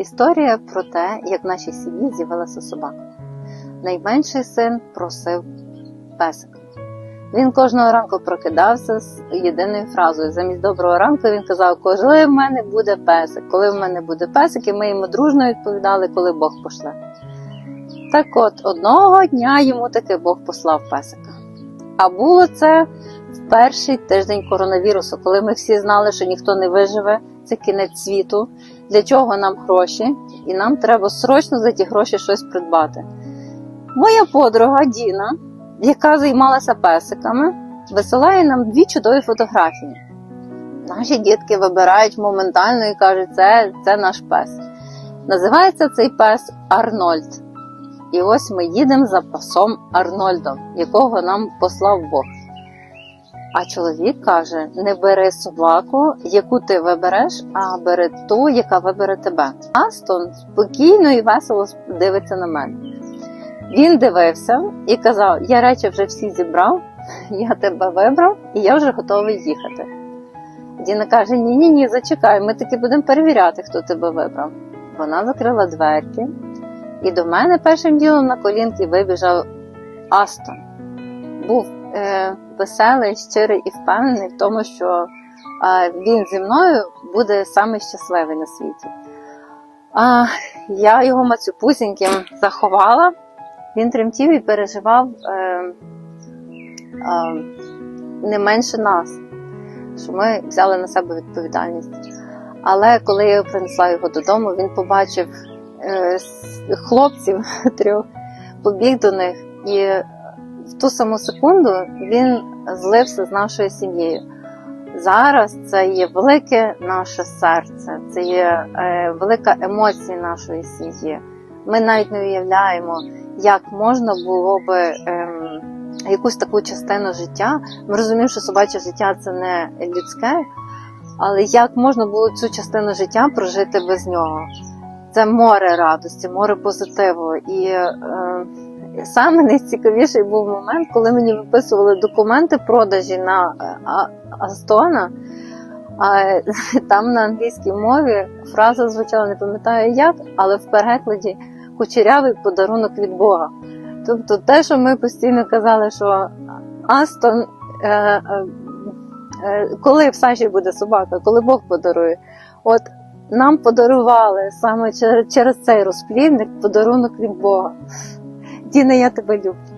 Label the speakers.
Speaker 1: Історія про те, як в нашій сім'ї з'явилася собака. Найменший син просив песика. Він кожного ранку прокидався з єдиною фразою. Замість доброго ранку він казав, коли в мене буде песик, коли в мене буде песик, і ми йому дружно відповідали, коли Бог пошле. Так от, одного дня йому таки Бог послав песика. А було це в перший тиждень коронавірусу, коли ми всі знали, що ніхто не виживе, це кінець світу. Для чого нам гроші? І нам треба срочно за ті гроші щось придбати. Моя подруга Діна, яка займалася песиками, висилає нам дві чудові фотографії. Наші дітки вибирають моментально і кажуть, це, це наш пес. Називається цей пес Арнольд. І ось ми їдемо за пасом Арнольдом, якого нам послав Бог. А чоловік каже: не бери собаку, яку ти вибереш, а бери ту, яка вибере тебе. Астон спокійно і весело дивиться на мене. Він дивився і казав: Я речі вже всі зібрав, я тебе вибрав, і я вже готовий їхати. Діна каже: Ні, ні, ні, зачекай, ми таки будемо перевіряти, хто тебе вибрав. Вона закрила дверки, і до мене першим ділом на колінки вибіжав Астон. Був е, веселий, щирий і впевнений в тому, що він зі мною буде самий щасливий на світі. А, я його мацюпусіньким заховала. Він тремтів і переживав е, е, не менше нас, що ми взяли на себе відповідальність. Але коли я принесла його додому, він побачив е, хлопців трьох, побіг до них, і в ту саму секунду він злився з нашою сім'єю. Зараз це є велике наше серце, це є е, велика емоція нашої сім'ї. Ми навіть не уявляємо, як можна було би ем, якусь таку частину життя. Ми розуміємо, що собаче життя це не людське, але як можна було цю частину життя прожити без нього? Це море радості, море позитиву. І е, саме найцікавіший був момент, коли мені виписували документи продажі на е, Астона. А там на англійській мові фраза звучала, не пам'ятаю як, але в перекладі кучерявий подарунок від Бога. Тобто те, що ми постійно казали, що Астон, е, е, е, коли в Саші буде собака, коли Бог подарує, от нам подарували саме через, цей розплідник подарунок від Бога. Діна, я тебе люблю.